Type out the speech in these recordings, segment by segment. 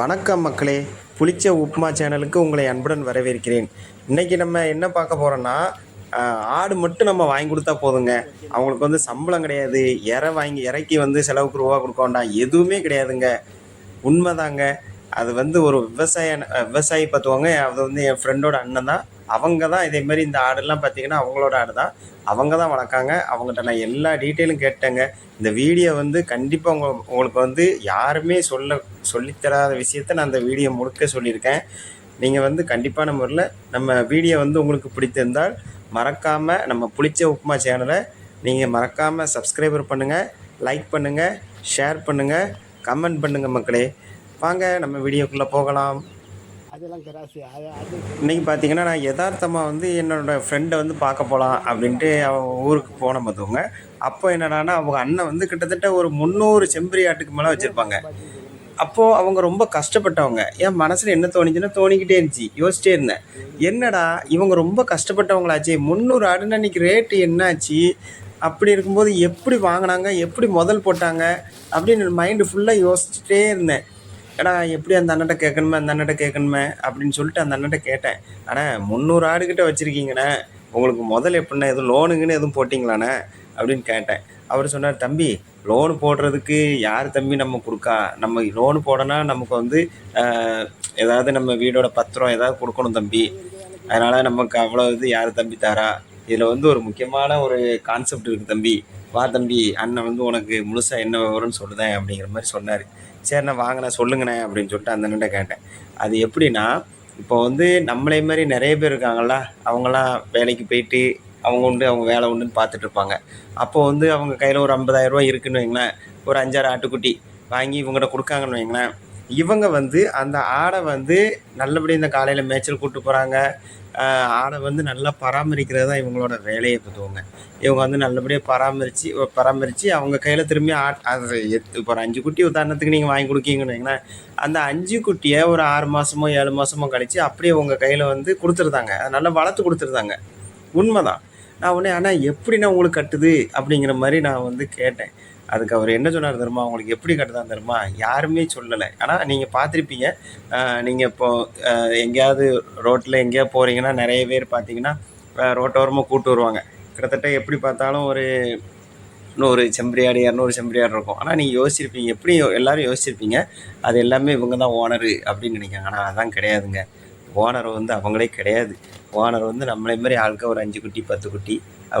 வணக்கம் மக்களே. புளிச்ச உப்புமா சேனலுக்கு உங்களை அன்புடன் வரவேற்கிறேன். இன்றைக்கி நம்ம என்ன பார்க்க போகிறோன்னா ஆடு மட்டும் நம்ம வாங்கி கொடுத்தா போதுங்க. அவங்களுக்கு வந்து சம்பளம் கிடையாது. இறை வாங்கி இறக்கி வந்து செலவுக்கு ரூபா கொடுக்க வேண்டாம். எதுவுமே கிடையாதுங்க. உண்மைதாங்க. அது வந்து ஒரு விவசாய விவசாயி பார்த்துவாங்க அது வந்து என் ஃப்ரெண்டோட அண்ணன் தான். அவங்க தான் இதேமாரி இந்த ஆடெல்லாம் பார்த்தீங்கன்னா அவங்களோட ஆடு தான். அவங்க தான் வளர்க்காங்க. அவங்ககிட்ட நான் எல்லா டீட்டெயிலும் கேட்டேங்க. இந்த வீடியோ வந்து கண்டிப்பாக உங்க உங்களுக்கு வந்து யாருமே சொல்ல சொல்லித்தராத விஷயத்த நான் அந்த வீடியோ முழுக்க சொல்லியிருக்கேன். நீங்கள் வந்து கண்டிப்பான முறையில் நம்ம வீடியோ வந்து உங்களுக்கு பிடித்திருந்தால் மறக்காமல் நம்ம புளிச்ச உப்புமா சேனலை நீங்கள் மறக்காமல் சப்ஸ்கிரைபர் பண்ணுங்கள் லைக் பண்ணுங்கள் ஷேர் பண்ணுங்கள் கமெண்ட் பண்ணுங்கள் மக்களே. வாங்க நம்ம வீடியோக்குள்ளே போகலாம். அதெல்லாம் கிராசி இன்றைக்கி பார்த்தீங்கன்னா நான் யதார்த்தமாக வந்து என்னோடய ஃப்ரெண்டை வந்து பார்க்க போகலாம் அப்படின்ட்டு அவன் ஊருக்கு போன பார்த்துவங்க அப்போ என்னடான்னா அவங்க அண்ணன் வந்து கிட்டத்தட்ட ஒரு முந்நூறு செம்பரி ஆட்டுக்கு மேலே வச்சுருப்பாங்க. அப்போது அவங்க ரொம்ப கஷ்டப்பட்டவங்க. என் மனசில் என்ன தோணிச்சுன்னா தோணிக்கிட்டே இருந்துச்சு. யோசிச்சிட்டே இருந்தேன். என்னடா இவங்க ரொம்ப கஷ்டப்பட்டவங்களாச்சே முந்நூறு ஆடுன்னு அன்றைக்கி ரேட்டு என்னாச்சு? அப்படி இருக்கும்போது எப்படி வாங்கினாங்க? எப்படி முதல் போட்டாங்க? அப்படின்னு மைண்டு ஃபுல்லாக யோசிச்சுட்டே இருந்தேன். ஏடா எப்படி அந்த அண்ணன்ட்ட கேட்கணுமே அந்த அண்ணன்ட்ட கேட்கணுமே அப்படின்னு சொல்லிட்டு அந்த அண்ணன்ட்ட கேட்டேன். ஆனால் முந்நூறு ஆடுகிட்ட வச்சுருக்கீங்கண்ணே. உங்களுக்கு முதல் எப்படின்னா எதுவும் லோனுங்கன்னு எதுவும் போட்டிங்களாண்ணே? அப்படின்னு கேட்டேன். அவர் சொன்னார் தம்பி லோனு போடுறதுக்கு யார் தம்பி நம்ம கொடுக்கா? நம்ம லோனு போடனா நமக்கு வந்து ஏதாவது நம்ம வீடோட பத்திரம் ஏதாவது கொடுக்கணும் தம்பி. அதனால் நமக்கு அவ்வளோ இது யார் தம்பி தாரா? இதில் வந்து ஒரு முக்கியமான ஒரு கான்செப்ட் இருக்குது தம்பி. வா தம்பி அண்ணன் வந்து உனக்கு முழுசாக என்ன வரும்னு சொல்லுதேன் அப்படிங்கிற மாதிரி சொன்னார். சரிண்ணா வாங்கண்ணா சொல்லுங்கண்ணே அப்படின்னு சொல்லிட்டு அந்த அண்ணன் கேட்டேன். அது எப்படின்னா இப்போ வந்து நம்மளே மாதிரி நிறைய பேர் இருக்காங்களா அவங்களாம் வேலைக்கு போயிட்டு அவங்க உண்டு அவங்க வேலை உண்டுன்னு பார்த்துட்டு இருப்பாங்க. அப்போது வந்து அவங்க கையில் ஒரு ஐம்பதாயிரரூவா இருக்குன்னு வைங்களேன். ஒரு அஞ்சாறு ஆட்டுக்குட்டி வாங்கி இவங்ககிட்ட கொடுக்காங்கன்னு வைங்களேன். இவங்க வந்து அந்த ஆடை வந்து நல்லபடி இந்த காலையில் மேய்ச்சல் கூப்பிட்டு போகிறாங்க ஆடை வந்து நல்லா பராமரிக்கிறது தான் இவங்களோட வேலையை பார்த்துவோங்க இவங்க வந்து நல்லபடியாக பராமரித்து பராமரித்து அவங்க கையில் திரும்பி ஆட் அது இப்போ ஒரு அஞ்சு குட்டி உதாரணத்துக்கு நீங்கள் வாங்கி கொடுக்கீங்கன்னு அந்த அஞ்சு குட்டியை ஒரு ஆறு மாதமோ ஏழு மாதமோ கழித்து அப்படியே உங்கள் கையில் வந்து கொடுத்துருந்தாங்க. அதை நல்லா வளர்த்து கொடுத்துருந்தாங்க. உண்மைதான். நான் உடனே ஆனால் எப்படிண்ணா உங்களுக்கு கட்டுது? அப்படிங்கிற மாதிரி நான் வந்து கேட்டேன். அதுக்கு அவர் என்ன சொன்னார் தெரியுமா? உங்களுக்கு எப்படி கட்டுதான் தெரியுமா? யாருமே சொல்லலை. ஆனால் நீங்கள் பார்த்துருப்பீங்க. நீங்கள் இப்போ எங்கேயாவது ரோட்டில் எங்கேயாவது போகிறீங்கன்னா நிறைய பேர் பார்த்தீங்கன்னா ரோட்டோரமாக கூட்டு வருவாங்க. கிட்டத்தட்ட எப்படி பார்த்தாலும் ஒரு நூறு செம்பரியாடு இரநூறு செம்பரியாடு இருக்கும். ஆனால் நீங்கள் யோசிச்சிருப்பீங்க. எப்படி எல்லோரும் யோசிச்சிருப்பீங்க? அது எல்லாமே இவங்க தான் ஓனரு அப்படின்னு நினைக்காங்க ஆனால் அதான் கிடையாதுங்க. ஓனர் வந்து அவங்களே கிடையாது. ஓனர் வந்து நம்மளே மாதிரி ஆளுக்க ஒரு அஞ்சு குட்டி பத்து குட்டி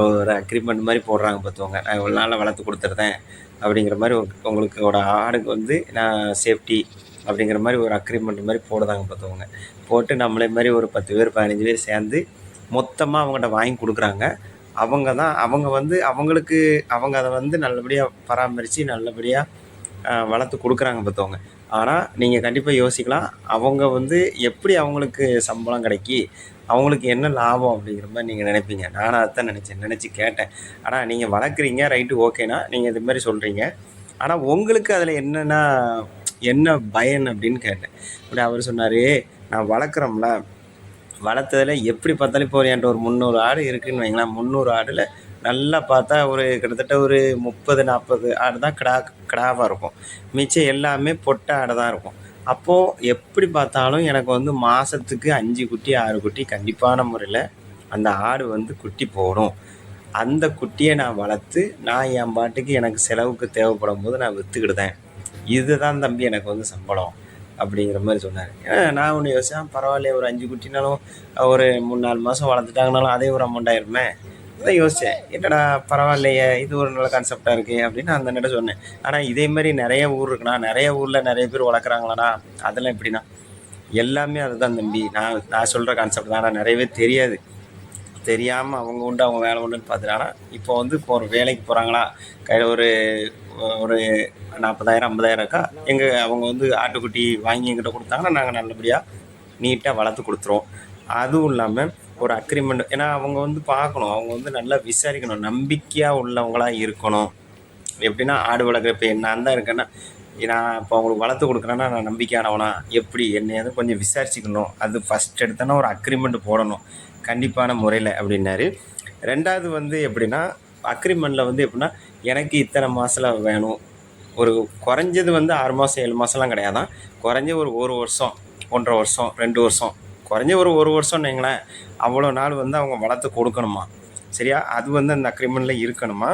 ஒரு அக்ரிமெண்ட் மாதிரி போடுறாங்க பார்த்துவாங்க நான் இவ்வளோ நாளில் வளர்த்து கொடுத்துருந்தேன். அப்படிங்கிற மாதிரி உங்களுக்கு ஆடுக்கு வந்து நான் சேஃப்டி அப்படிங்கிற மாதிரி ஒரு அக்ரிமெண்ட் மாதிரி போடுதாங்க பார்த்துவாங்க போட்டு நம்மளே மாதிரி ஒரு பத்து பேர் பதினஞ்சு பேர் சேர்ந்து மொத்தமாக அவங்கள்ட்ட வாங்கி கொடுக்குறாங்க. அவங்க தான் அவங்க வந்து அவங்களுக்கு அவங்க அதை வந்து நல்லபடியாக பராமரித்து நல்லபடியாக வளர்த்து கொடுக்குறாங்க பார்த்தவங்க ஆனால் நீங்கள் கண்டிப்பாக யோசிக்கலாம். அவங்க வந்து எப்படி அவங்களுக்கு சம்பளம் கிடைக்கி அவங்களுக்கு என்ன லாபம் அப்படிங்கிற மாதிரி நீங்கள் நினைப்பீங்க. நானும் அதான் நினச்சேன் நினச்சி கேட்டேன். ஆனால் நீங்கள் வளர்க்குறீங்க ரைட்டு ஓகேனா நீங்கள் இது மாதிரி சொல்கிறீங்க ஆனால் உங்களுக்கு அதில் என்னென்னா என்ன பயன் அப்படின்னு கேட்டேன். அப்படி அவர் சொன்னார் நான் வளர்க்குறோம்ல. வளர்த்ததில் எப்படி பார்த்தாலும் இப்போ ஒரு என்கிட்ட ஒரு முந்நூறு ஆடு இருக்குதுன்னு வைங்களேன். முந்நூறு ஆடில் நல்லா பார்த்தா ஒரு கிட்டத்தட்ட ஒரு முப்பது நாற்பது ஆடு தான் கிடா கிடாவாக இருக்கும். மிச்சம் எல்லாமே பொட்டை ஆடு தான் இருக்கும். அப்போது எப்படி பார்த்தாலும் எனக்கு வந்து மாதத்துக்கு அஞ்சு குட்டி ஆறு குட்டி கண்டிப்பான முறையில் அந்த ஆடு வந்து குட்டி போடும். அந்த குட்டியை நான் வளர்த்து நான் என் பாட்டுக்கு எனக்கு செலவுக்கு தேவைப்படும் போது நான் விற்றுக்கிடுதேன் இதுதான் தம்பி எனக்கு வந்து சம்பளம் அப்படிங்கிற மாதிரி சொன்னார். ஏன்னா நான் ஒன்று யோசிச்சேன் பரவாயில்ல ஒரு அஞ்சு குட்டினாலும் ஒரு மூணு நாலு மாதம் வளர்த்துட்டாங்கனாலும் அதே ஒரு அமௌண்ட் ஆயிருமே. அதான் யோசித்தேன் என்னடா பரவாயில்லையே இது ஒரு நல்ல கான்செப்டாக இருக்குது அப்படின்னு அந்த நேரம் சொன்னேன். ஆனால் இதே மாதிரி நிறைய ஊர் இருக்குண்ணா. நிறைய ஊரில் நிறைய பேர் வளர்க்குறாங்களாண்ணா. அதெல்லாம் எப்படிண்ணா? எல்லாமே அதுதான் தம்பி. நான் நான் சொல்கிற கான்செப்ட் தான். ஆனால் நிறைய தெரியாது. தெரியாமல் அவங்க உண்டு அவங்க வேலை உண்டுன்னு பார்த்துட்டாங்கன்னா இப்போ வந்து இப்போ ஒரு வேலைக்கு போகிறாங்களா கையில் ஒரு ஒரு நாற்பதாயிரம் ஐம்பதாயிரம் இருக்கா? எங்கள் அவங்க வந்து ஆட்டுக்குட்டி வாங்கி எங்கிட்ட கொடுத்தாங்கன்னா நாங்கள் நல்லபடியாக நீட்டாக வளர்த்து கொடுத்துருவோம். அதுவும் இல்லாமல் ஒரு அக்ரிமெண்ட் ஏன்னா அவங்க வந்து பார்க்கணும். அவங்க வந்து நல்லா விசாரிக்கணும். நம்பிக்கையாக உள்ளவங்களாக இருக்கணும். எப்படின்னா ஆடு வளர்க்குற இப்போ நான் தான் இருக்கேன்னா நான் இப்போ அவங்களுக்கு வளர்த்து கொடுக்குறேன்னா நான் நம்பிக்கையானவனா? எப்படி? என்னையாவது கொஞ்சம் விசாரிச்சுக்கணும். அது ஃபஸ்ட் எடுத்தோன்னா ஒரு அக்ரிமெண்ட் போடணும். கண்டிப்பான முறையில் அப்படின்னாரு. ரெண்டாவது வந்து எப்படின்னா அக்ரிமெண்ட்டில் வந்து எப்படின்னா எனக்கு இத்தனை மாதத்தில் வேணும். ஒரு குறைஞ்சது வந்து ஆறு மாதம் ஏழு மாதம்லாம் கிடையாதான். குறைஞ்ச ஒரு ஒரு வருஷம் ஒன்றரை வருஷம் ரெண்டு வருஷம் குறைஞ்ச ஒரு ஒரு வருஷம்னு வைங்களேன் அவ்வளோ நாள் வந்து அவங்க வளர்த்து கொடுக்கணுமா? சரியா? அது வந்து அந்த அக்ரிமெண்ட்டில் இருக்கணுமா?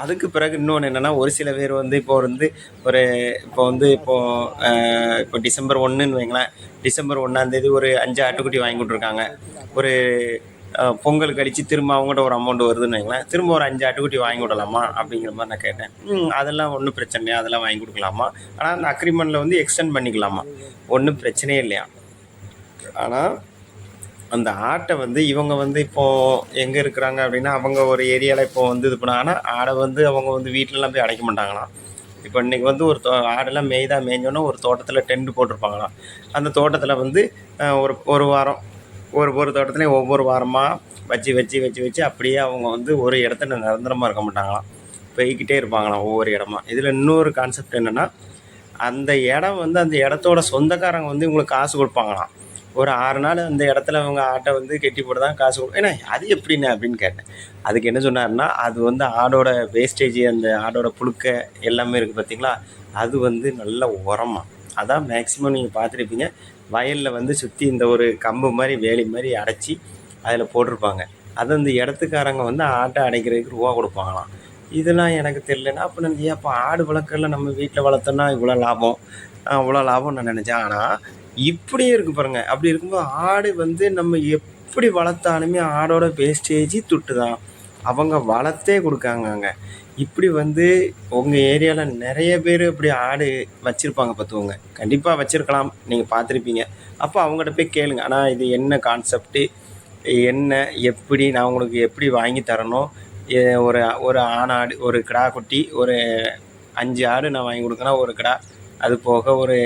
அதுக்கு பிறகு இன்னொன்று என்னென்னா ஒரு சில பேர் வந்து இப்போ வந்து ஒரு இப்போ வந்து இப்போது இப்போ டிசம்பர் ஒன்றுன்னு வைங்களேன் டிசம்பர் ஒன்றாந்தேதி ஒரு அஞ்சு ஆட்டுக்குட்டி வாங்கி கொடுத்துருக்காங்க. ஒரு பொங்கல் கழித்து திரும்ப அவங்ககிட்ட ஒரு அமௌண்ட் வருதுன்னு வைங்களேன் திரும்ப ஒரு அஞ்சு ஆட்டுக்குட்டி வாங்கி விடலாமா? அப்படிங்கிற மாதிரி நான் கேட்டேன். அதெல்லாம் ஒன்றும் பிரச்சனை அதெல்லாம் வாங்கி கொடுக்கலாமா? ஆனால் அந்த அக்ரிமெண்ட்டில் வந்து எக்ஸ்டெண்ட் பண்ணிக்கலாமா? ஒன்றும் பிரச்சனையே இல்லையா? ஆனால் அந்த ஆட்டை வந்து இவங்க வந்து இப்போது எங்கே இருக்கிறாங்க அப்படின்னா அவங்க ஒரு ஏரியாவில் இப்போ வந்து இது பண்ணாங்கன்னா ஆடை வந்து அவங்க வந்து வீட்டிலலாம் போய் அடைக்க மாட்டாங்களாம். இப்போ இன்றைக்கி வந்து ஒரு தோ ஆடெல்லாம் மேய்தா மேய்ஞ்சோன்னா ஒரு தோட்டத்தில் டென்ட் போட்டிருப்பாங்களாம். அந்த தோட்டத்தில் வந்து ஒரு ஒரு வாரம் ஒரு ஒரு தோட்டத்துலேயும் ஒவ்வொரு வாரமாக வச்சு வச்சு வச்சு வச்சு அப்படியே அவங்க வந்து ஒரு இடத்துல நிரந்தரமாக இருக்க மாட்டாங்களாம். போய்கிட்டே இருப்பாங்களாம் ஒவ்வொரு இடமா. இதில் இன்னொரு கான்செப்ட் என்னென்னா அந்த இடம் வந்து அந்த இடத்தோட சொந்தக்காரங்க வந்து இவங்களுக்கு காசு கொடுப்பாங்களாம். ஒரு ஆறு நாள் அந்த இடத்துல அவங்க ஆட்டை வந்து கெட்டி போட்டு தான் காசு கொடுக்கும் ஏன்னா அது எப்படின்னு அப்படின்னு கேட்டேன். அதுக்கு என்ன சொன்னார்னா அது வந்து ஆடோட வேஸ்டேஜ் அந்த ஆடோட புழுக்க எல்லாமே இருக்குது பார்த்தீங்களா அது வந்து நல்ல உரமா. அதான் மேக்ஸிமம் நீங்கள் பார்த்துருப்பீங்க. வயலில் வந்து சுற்றி இந்த ஒரு கம்பு மாதிரி வேலி மாதிரி அடைச்சி அதில் போட்டிருப்பாங்க. அது அந்த இடத்துக்காரங்க வந்து ஆட்டை அடைக்கிறதுக்கு ரூபா கொடுப்பாங்களாம். இதெல்லாம் எனக்கு தெரியலன்னா அப்போ நான் ஏன் அப்போ ஆடு வளர்க்கல நம்ம வீட்டில் வளர்த்தோன்னா இவ்வளோ லாபம்? அவ்வளோ லாபம் நான் நினச்சேன். ஆனால் இப்படியும் இருக்கு பாருங்க. அப்படி இருக்கும்போது ஆடு வந்து நம்ம எப்படி வளர்த்தாலுமே ஆடோட வேஸ்டேஜ் துட்டு தான் அவங்க வளர்த்தே கொடுக்காங்க இப்படி வந்து உங்கள் ஏரியாவில் நிறைய பேர் இப்படி ஆடு வச்சுருப்பாங்க பார்த்துக்கோங்க. கண்டிப்பாக வச்சுருக்கலாம். நீங்கள் பார்த்துருப்பீங்க. அப்போ அவங்ககிட்ட போய் கேளுங்க. ஆனால் இது என்ன கான்செப்ட்டு என்ன எப்படி நான் உங்களுக்கு எப்படி வாங்கி தரணும்? ஒரு ஒரு ஆணாடு ஒரு கிடா குட்டி ஒரு அஞ்சு ஆடு நான் வாங்கி கொடுக்கணும் ஒரு கிடா அது போக ஒரு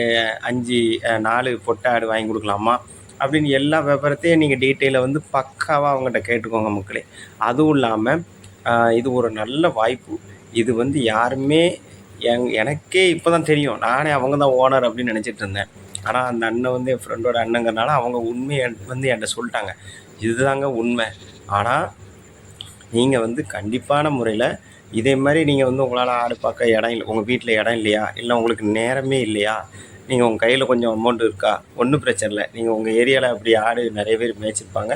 அஞ்சு நாலு நாலு பொட்டாடு வாங்கி கொடுக்கலாமா? அப்படின்னு எல்லா விவரத்தையும் நீங்கள் டீட்டெயிலை வந்து பக்காவாக அவங்ககிட்ட கேட்டுக்கோங்க மக்களே. அதுவும் இல்லாமல் இது ஒரு நல்ல வாய்ப்பு. இது வந்து யாருமே எங் எனக்கே இப்போ தான் தெரியும். நானே அவங்க தான் ஓனர் அப்படின்னு நினச்சிட்டு இருந்தேன். ஆனால் அந்த அண்ணன் வந்து என் ஃப்ரெண்டோட அண்ணங்கிறனால அவங்க உண்மையை வந்து என்கிட்ட சொல்லிட்டாங்க. இதுதாங்க உண்மை. ஆனால் நீங்கள் வந்து கண்டிப்பான முறையில் இதே மாதிரி நீங்கள் வந்து உங்களால் ஆடு பார்க்க இடம் இல்லை உங்கள் வீட்டில் இடம் இல்லையா? இல்லை உங்களுக்கு நேரமே இல்லையா? நீங்கள் உங்கள் கையில் கொஞ்சம் அமௌண்ட் இருக்கா? ஒன்றும் பிரச்சனை இல்லை. நீங்கள் உங்கள் ஏரியாவில் அப்படி ஆடு நிறைய பேர் மேய்ச்சிருப்பாங்க.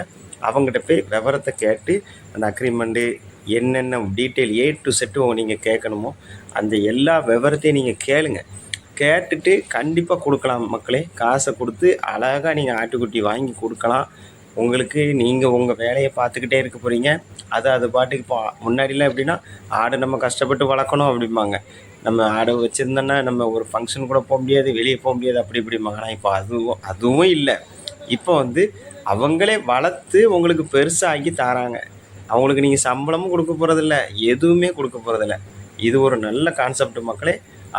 அவங்ககிட்ட போய் விவரத்தை கேட்டு அந்த அக்ரிமெண்ட்டு என்னென்ன டீட்டெயில் ஏ டு செட்டு நீங்கள் கேட்கணுமோ அந்த எல்லா விவரத்தையும் நீங்கள் கேளுங்க. கேட்டுட்டு கண்டிப்பாக கொடுக்கலாம் மக்களே. காசை கொடுத்து அழகாக நீங்கள் ஆட்டுக்குட்டி வாங்கி கொடுக்கலாம். உங்களுக்கு நீங்கள் உங்கள் வேலையை பார்த்துக்கிட்டே இருக்க போகிறீங்க அது அது பாட்டுக்கு இப்போ முன்னாடிலாம் எப்படின்னா ஆடை நம்ம கஷ்டப்பட்டு வளர்க்கணும் அப்படிம்பாங்க. நம்ம ஆடை வச்சுருந்தோன்னா நம்ம ஒரு ஃபங்க்ஷன் கூட போக முடியாது வெளியே போக முடியாது அப்படி இப்படிம்பாங்க. ஆனால் இப்போ அதுவும் அதுவும் இல்லை. இப்போ வந்து அவங்களே வளர்த்து உங்களுக்கு பெருசாகி தராங்க. அவங்களுக்கு நீங்கள் சம்பளமும் கொடுக்க போகிறதில்ல எதுவுமே கொடுக்க போகிறதில்ல இது ஒரு நல்ல கான்செப்ட் மக்களே.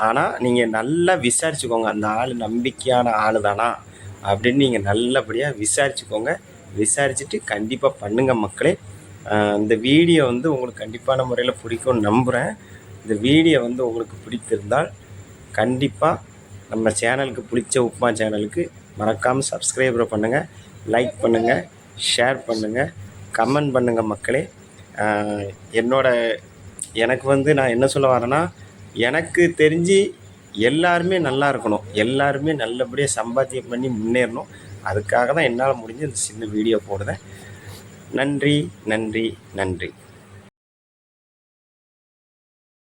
ஆனால் நீங்கள் நல்லா விசாரிச்சுக்கோங்க. அந்த ஆள் நம்பிக்கையான ஆள் தானா அப்படின்னு நீங்கள் நல்லபடியாக விசாரிச்சுக்கோங்க. விசாரிச்சுட்டு கண்டிப்பாக பண்ணுங்கள் மக்களே. இந்த வீடியோ வந்து உங்களுக்கு கண்டிப்பான முறையில் பிடிக்கும்னு நம்புகிறேன் இந்த வீடியோ வந்து உங்களுக்கு பிடித்திருந்தால் கண்டிப்பாக நம்ம சேனலுக்கு பிடிச்ச உப்மா சேனலுக்கு மறக்காமல் சப்ஸ்கிரைபரை பண்ணுங்கள் லைக் பண்ணுங்கள் ஷேர் பண்ணுங்கள் கமெண்ட் பண்ணுங்கள் மக்களே. என்னோடய என்னோட எனக்கு வந்து நான் என்ன சொல்ல வரேன்னா எனக்கு தெரிஞ்சு எல்லாருமே நல்லா இருக்கணும். எல்லாருமே நல்லபடியாக சம்பாத்தியம் பண்ணி முன்னேறணும். அதுக்காக தான் என்னால் முடிஞ்ச இந்த சின்ன வீடியோ போடுறேன். நன்றி நன்றி நன்றி.